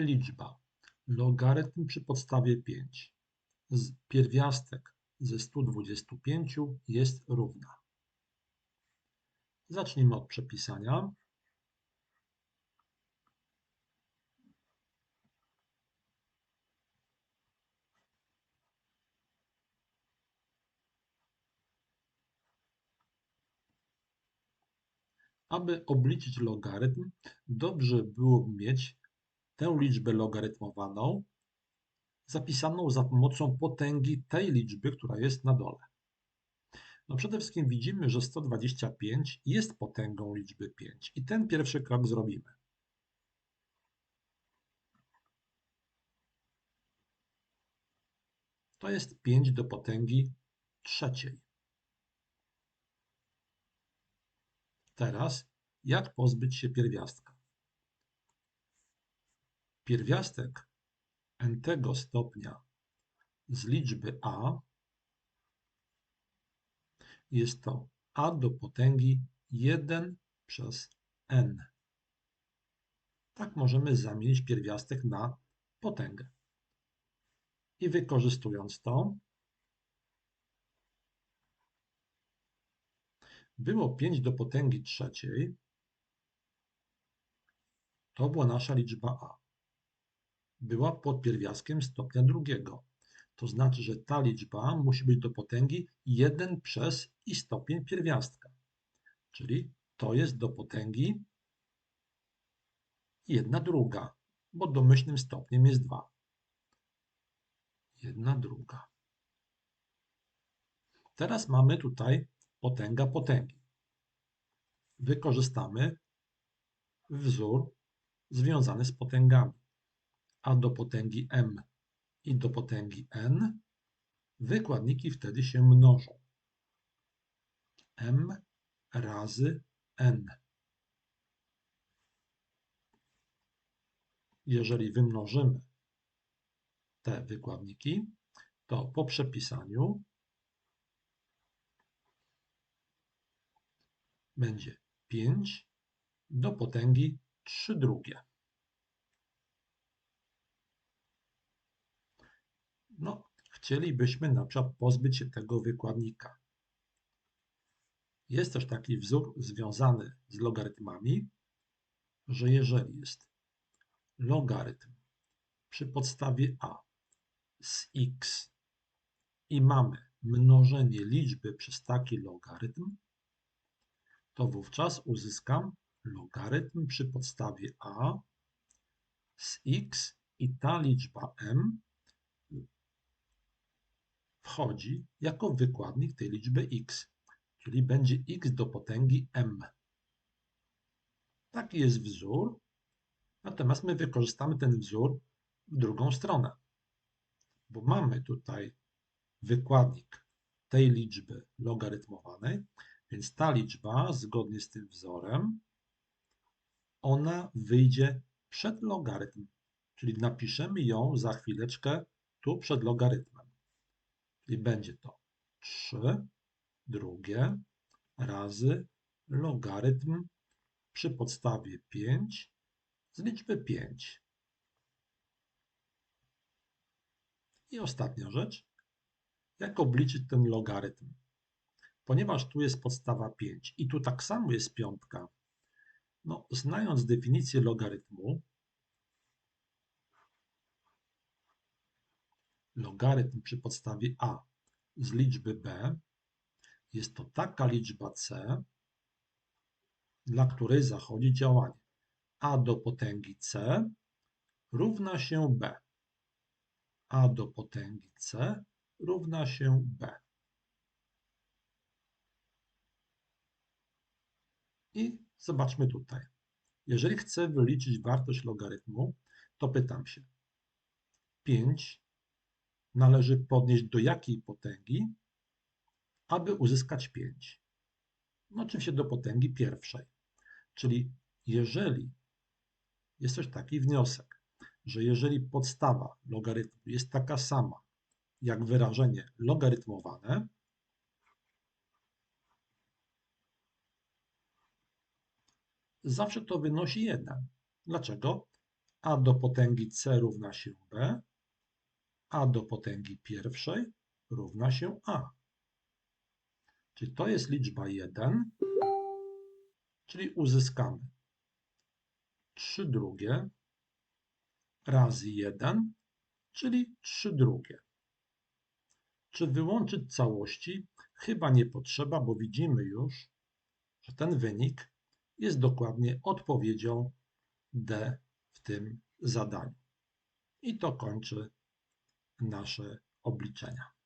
liczba logarytm przy podstawie 5 z pierwiastek ze 125 jest równa. Zacznijmy od przepisania. Aby obliczyć logarytm, dobrze byłoby mieć tę liczbę logarytmowaną zapisaną za pomocą potęgi tej liczby, która jest na dole. No przede wszystkim widzimy, że 125 jest potęgą liczby 5 i ten pierwszy krok zrobimy. To jest 5 do potęgi trzeciej. Teraz, jak pozbyć się pierwiastka? Pierwiastek n-tego stopnia z liczby a jest to a do potęgi 1 przez n. Tak możemy zamienić pierwiastek na potęgę. I wykorzystując to, było 5 do potęgi trzeciej, to była nasza liczba a. Była pod pierwiastkiem stopnia drugiego. To znaczy, że ta liczba musi być do potęgi 1 przez i stopień pierwiastka. Czyli to jest do potęgi 1 druga, bo domyślnym stopniem jest 2. 1 druga. Teraz mamy tutaj potęga potęgi. Wykorzystamy wzór związany z potęgami. A do potęgi m i do potęgi n wykładniki wtedy się mnożą. m razy n. Jeżeli wymnożymy te wykładniki, to po przepisaniu będzie 5 do potęgi 3 drugie. No, chcielibyśmy na przykład pozbyć się tego wykładnika. Jest też taki wzór związany z logarytmami, że jeżeli jest logarytm przy podstawie a z x i mamy mnożenie liczby przez taki logarytm, to wówczas uzyskam logarytm przy podstawie a z x i ta liczba m wchodzi jako wykładnik tej liczby x, czyli będzie x do potęgi m. Taki jest wzór, natomiast my wykorzystamy ten wzór w drugą stronę, bo mamy tutaj wykładnik tej liczby logarytmowanej, więc ta liczba, zgodnie z tym wzorem, ona wyjdzie przed logarytm, czyli napiszemy ją za chwileczkę tu przed logarytmem. I będzie to 3 drugie razy logarytm przy podstawie 5 z liczby 5. I ostatnia rzecz. Jak obliczyć ten logarytm? Ponieważ tu jest podstawa 5 i tu tak samo jest piątka, no, znając definicję logarytmu, logarytm przy podstawie a z liczby b jest to taka liczba c, dla której zachodzi działanie a do potęgi c równa się b. a do potęgi c równa się b. I zobaczmy tutaj. Jeżeli chcę wyliczyć wartość logarytmu, to pytam się 5 należy podnieść do jakiej potęgi, aby uzyskać 5? No oczywiście do potęgi pierwszej. Czyli jeżeli jest też taki wniosek, że jeżeli podstawa logarytmu jest taka sama jak wyrażenie logarytmowane, zawsze to wynosi 1. Dlaczego? a do potęgi c równa się b, a do potęgi pierwszej równa się a. Czyli to jest liczba 1, czyli uzyskamy 3 drugie razy 1, czyli 3 drugie. Czy wyłączyć całości? Chyba nie potrzeba, bo widzimy już, że ten wynik jest dokładnie odpowiedzią D w tym zadaniu. I to kończy nasze obliczenia.